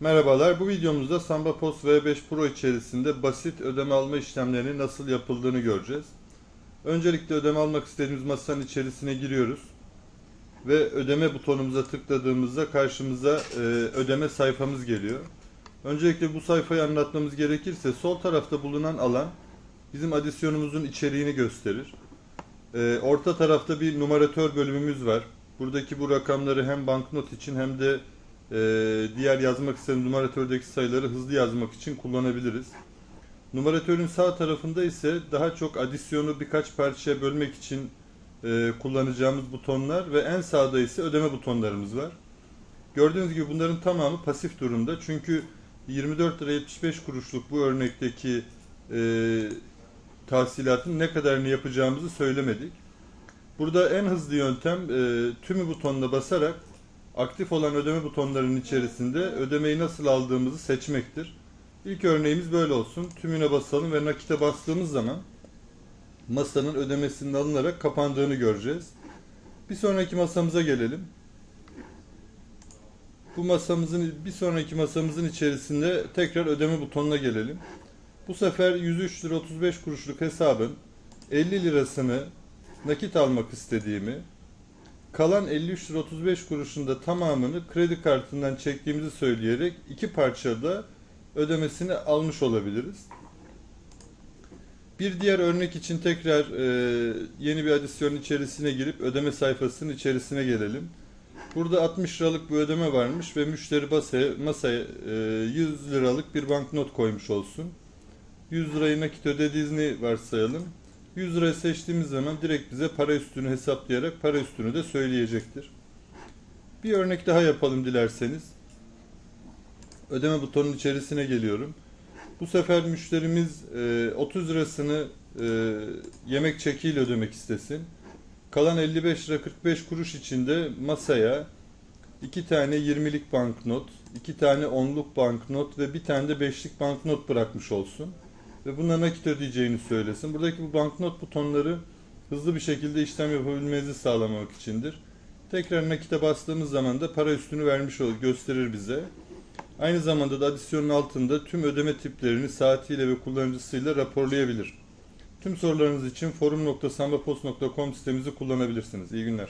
Merhabalar, bu videomuzda Samba Post V5 Pro içerisinde basit ödeme alma işlemlerinin nasıl yapıldığını göreceğiz. Öncelikle ödeme almak istediğimiz masanın içerisine giriyoruz. Ve ödeme butonumuza tıkladığımızda karşımıza e, ödeme sayfamız geliyor. Öncelikle bu sayfayı anlatmamız gerekirse sol tarafta bulunan alan bizim adisyonumuzun içeriğini gösterir. E, orta tarafta bir numaratör bölümümüz var. Buradaki bu rakamları hem banknot için hem de e, diğer yazmak istediğimiz numaratördeki sayıları hızlı yazmak için kullanabiliriz. Numaratörün sağ tarafında ise daha çok adisyonu birkaç parçaya bölmek için e, kullanacağımız butonlar ve en sağda ise ödeme butonlarımız var. Gördüğünüz gibi bunların tamamı pasif durumda. Çünkü 24 lira 75 kuruşluk bu örnekteki e, tahsilatın ne kadarını yapacağımızı söylemedik. Burada en hızlı yöntem e, tümü butonuna basarak aktif olan ödeme butonlarının içerisinde ödemeyi nasıl aldığımızı seçmektir. İlk örneğimiz böyle olsun. Tümüne basalım ve nakite bastığımız zaman masanın ödemesinin alınarak kapandığını göreceğiz. Bir sonraki masamıza gelelim. Bu masamızın bir sonraki masamızın içerisinde tekrar ödeme butonuna gelelim. Bu sefer 103 lira 35 kuruşluk hesabın 50 lirasını nakit almak istediğimi, kalan 53 lira 35 kuruşun da tamamını kredi kartından çektiğimizi söyleyerek iki parçada ödemesini almış olabiliriz. Bir diğer örnek için tekrar e, yeni bir adisyon içerisine girip ödeme sayfasının içerisine gelelim. Burada 60 liralık bir ödeme varmış ve müşteri masaya, masaya e, 100 liralık bir banknot koymuş olsun. 100 lirayı nakit ödediğini varsayalım. 100 lirayı seçtiğimiz zaman direkt bize para üstünü hesaplayarak para üstünü de söyleyecektir. Bir örnek daha yapalım dilerseniz. Ödeme butonun içerisine geliyorum. Bu sefer müşterimiz e, 30 lirasını e, yemek çekiyle ödemek istesin. Kalan 55 lira 45 kuruş içinde masaya iki tane 20'lik banknot, iki tane 10'luk banknot ve bir tane de 5'lik banknot bırakmış olsun. Ve buna nakit ödeyeceğini söylesin. Buradaki bu banknot butonları hızlı bir şekilde işlem yapabilmenizi sağlamak içindir. Tekrar nakite bastığımız zaman da para üstünü vermiş olur, gösterir bize. Aynı zamanda da adisyonun altında tüm ödeme tiplerini saatiyle ve kullanıcısıyla raporlayabilir. Tüm sorularınız için forum.sambapost.com sitemizi kullanabilirsiniz. İyi günler.